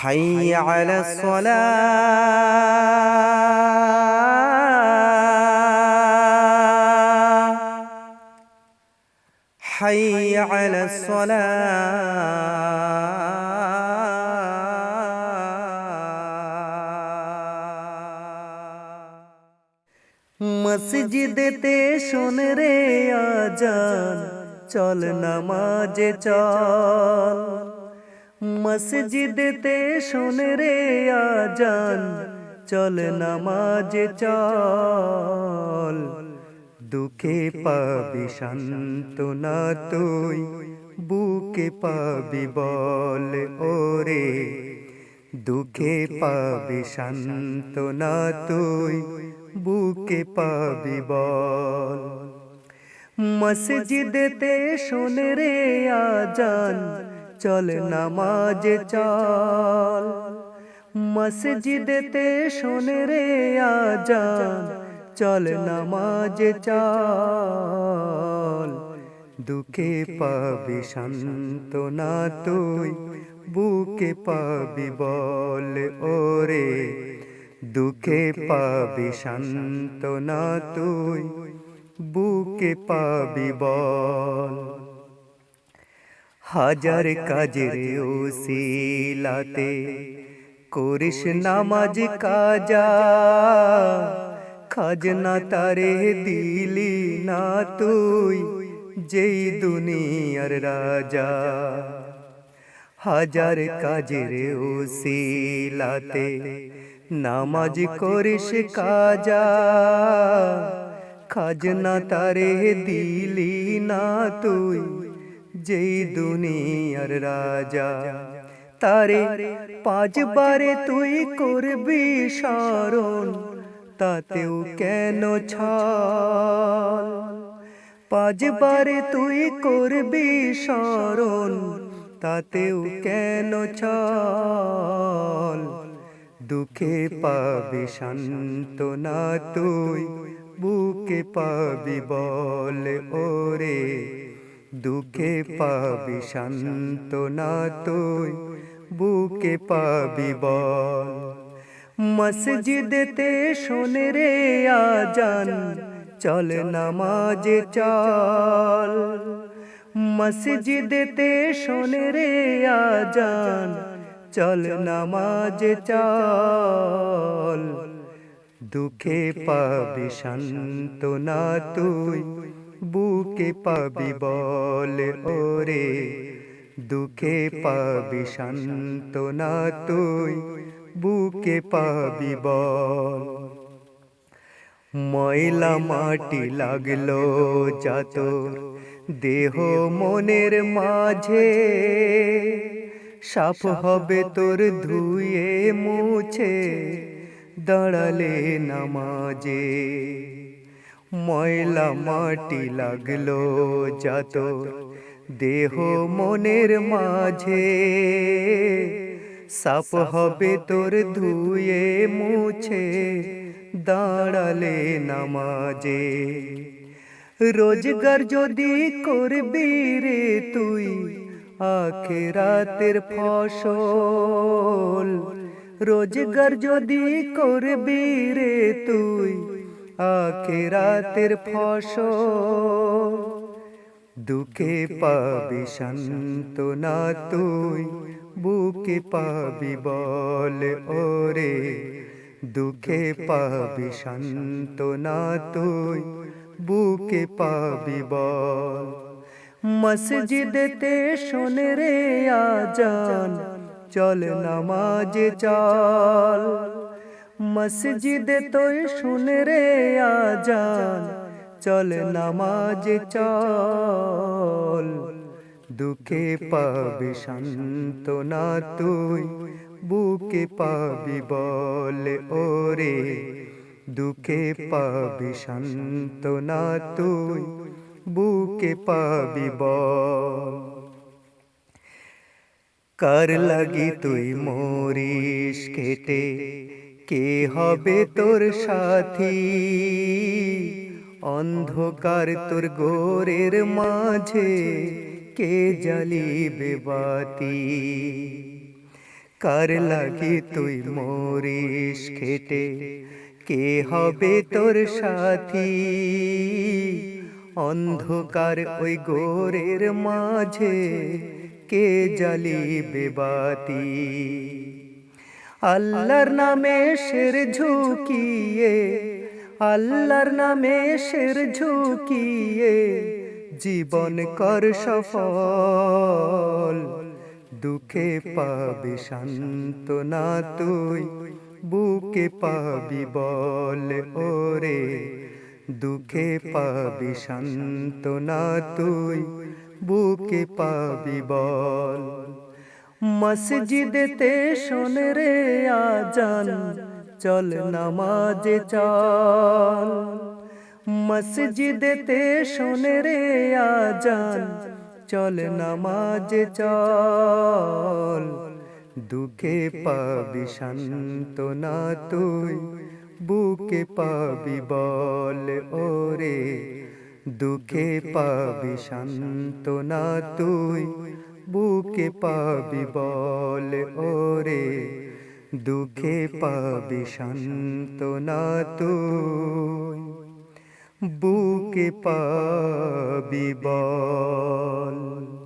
حي على الصلاة حي على الصلاة মসজিদেতে শোন রে আজান চল নামাজে চল মসজিদেতে শোন রে আজান, চল নামাজে চল। দুঃখে পাবি শান্তনা তুই, বুকে পাবি বল ওরে। দুঃখে পাবি শান্তনা তুই, বুকে পাবি বল। মসজিদেতে শোন রে আজান চল নামাজে চল। মসজিদেতে শোন রে আজান। চল নামাজে চল। দুঃখে পাবি শান্তনা তুই। বুকে পাবি বল ওরে। দুঃখে পাবি শান্তনা তুই। বুকে পাবি বল। হাজার কাজের ওসিলাতে করিস নামাজ কাজা। খাজনা তারে দিলি না তুই যেই দুনিয়ার রাজা। হাজার কাজের ওসিলাতে নামাজ করিস কাজা। খাজনা তারে দিলি না তুই। যেই দুনিয়ার রাজা তারে পাঁচবারে তুই করবি স্মরণ তাতেও কেন ছল? পাঁচবারে তুই করবি স্মরণ তাতেও কেন ছল? দুঃখে পাবি শান্তনা তুই বুকে পাবি বল ওরে দুঃখে পাবি শান্তনা তুই বুকে পাবি বল। মসজিদেতে শোন রে আজান চল নামাজে চল। মসজিদেতে শোন রে আজান চল নামাজে চল। দুঃখে পাবি শান্তনা তুই। বুকে পাবি বল, ওরে। দুঃখে পাবি শান্তনা তুই, বুকে পাবি বল। ময়লা মাটি লাগল যাত দেহ মনের মাঝে। সাপ হবে তোর ধুয়ে মুছে, দাঁড়ালে নামাজে ময়লা মাটি লাগল যাত দেহ মনের মাঝে। সাপ হবে তোর ধুয়ে মুছে। দাঁড়ালে নামাজে। রোজগার যদি করবি রে তুই আখেরাতের ফসল। রোজগার যদি করবি রে তুই আখেরাতের ফসল। দুঃখে পাবি শান্ত না তুই, বুকে পাবি বল ওরে। দুঃখে পাবি শান্ত না তুই, বুকে পাবি বল। মসজিদেতে শোন রে আজান, চল নামাজে চল। মসজিদে তোই শুন রে আজান, চল নামাজে চল। দুঃখে পাবি শান্তনা তুই, বুকে পাবি বল ওরে। দুঃখে পাবি শান্তনা তুই, বুকে পাবি বল। কার লাগি তুই মরিস কেটে কে হবে তোর সাথী? অন্ধকার তোর গোরের মাঝে কে জ্বালিবে বাতি? কার লাগি তুই মরিস খেটে? কে হবে তোর সাথী? অন্ধকার ওই গোরের মাঝে কে জ্বালিবে বাতি? আল্লাহর নামে শের ঝুঁকিয়ে, আল্লাহর নামে শের ঝুঁকিয়ে জীবন কর সফল। দুঃখে পাবি শান্তনা তুই, বুকে পাবি বল ওরে। দুঃখে পাবি শান্তনা তুই, বুকে পাবি বল। মসজিদেতে শোন রে আজান, চল নামাজে চল মসজিদেতে শোন রে আজান, চল নামাজে চল দুঃখে পাবি শান্ত না তুই, বুকে পাবি বল ওরে। দুঃখে পাবি শান্ত না তুই বুকে পাবি বল ওরে। দুঃখে পাবি শান্তনা তুই। বুকে পাবি বল।